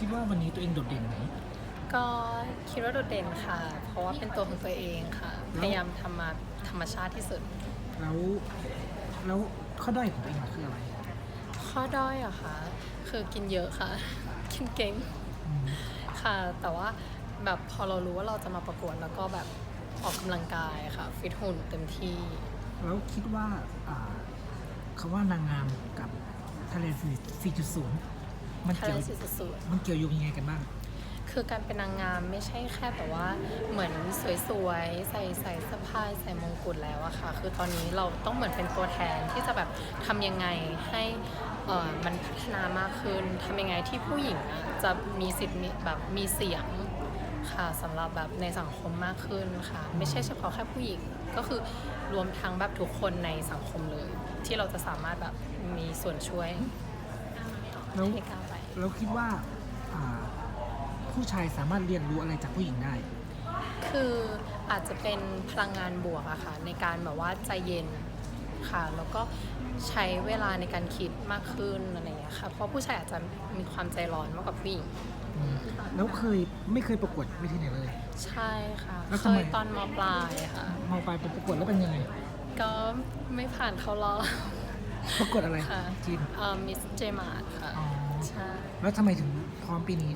คิดว่าวันนี้ตัวเองโดดเด่นไหมก็คิดว่าโดดเด่นค่ะ เพราะว่าเป็นตัวของตัวเองค่ะ พยายามทำมาธรรมชาติที่สุด แล้วแล้วข้อด้อยของตัวเองอะคืออะไร ข้อด้อยอะค่ะคือกินเยอะค่ะ กินเก่งอืมค่ะ แต่ว่าแบบพอเรารู้ว่าเราจะมาประกวดแล้วก็แบบออกกำลังกายค่ะ ฟิตหุ่นเต็มที่ แล้วคิดว่าอ่าคำว่านางงามกับทะเล4.0 มันทะเกี่เลยวสุดสุดมันเกี่ยวโยงยังไงกันบ้างคือการเป็นนางงามไม่ใช่แค่แบบว่าเหมือนสวยๆ ใส่ใส่เสื้อผ้าใส่มงกุฎแล้วอะค่ะ คือตอนนี้เราต้องเหมือนเป็นตัวแทนที่จะแบบทำยังไงให้เอ่อมันพัฒนามากขึ้นทำยังไงที่ผู้หญิงอะจะมีสิทธิ์มีแบบมีเสียงค่ะสำหรับแบบในสังคมมากขึ้นค่ะ ไม่ใช่เฉพาะแค่ผู้หญิงก็คือรวมทั้งแบบทุกคนในสังคมเลย ที่เราจะสามารถแบบมีส่วนช่วยแล้ว ให้ก้าวไป แล้วคิดว่าอ่า ผู้ชายสามารถเรียนรู้อะไรจากผู้หญิงได้ คืออาจจะเป็นพลังงานบวกอะค่ะ ในการแบบว่าใจเย็นค่ะ แล้วก็ใช้เวลาในการคิดมากขึ้นอะไรอย่างเงี้ยค่ะ เพราะผู้ชายอาจจะมีความใจร้อนมากกว่าผู้หญิงอืมแล้วเคยไม่เคยประกวดเวทีไหนเลย ใช่ค่ะ แล้วเคทำไม ยตอนมปลายค่ะ มองไปไปประกวดแล้วเป็นยังไง ก็ไม่ผ่านเขารอบ ประกวดอะไรค่ะจีนมิสเจมาร์ค่ะอ๋อใช่แล้วทำไมถึงพร้อมปีนี้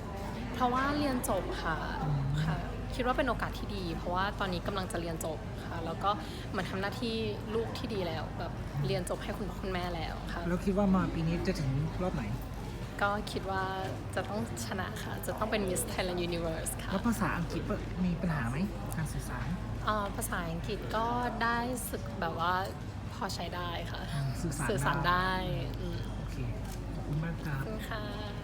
เพราะว่าเรียนจบค่ะอืม ค่ะ คิดว่าเป็นโอกาสที่ดี เพราะว่าตอนนี้กำลังจะเรียนจบค่ะ แล้วก็เหมือนทำหน้าที่ลูกที่ดีแล้วแบบเรียนจบให้คุณพ่อคุณแม่แล้วค่ะ แล้วคิดว่ามาปีนี้จะถึงรอบไหน ก็คิดว่าจะต้องชนะค่ะ จะต้องเป็น Miss Thailand Universe ค่ะแล้วภาษาอังกฤษมีปัญหาไหมการสื่อสารเอ่อภาษาอังกฤษก็ได้สึกแบบว่า พอใช้ได้ค่ะอืมสื่อสารสื่อสารได้ได้อืมโอเคขอบคุณมากครัขอบบคุณค่ะ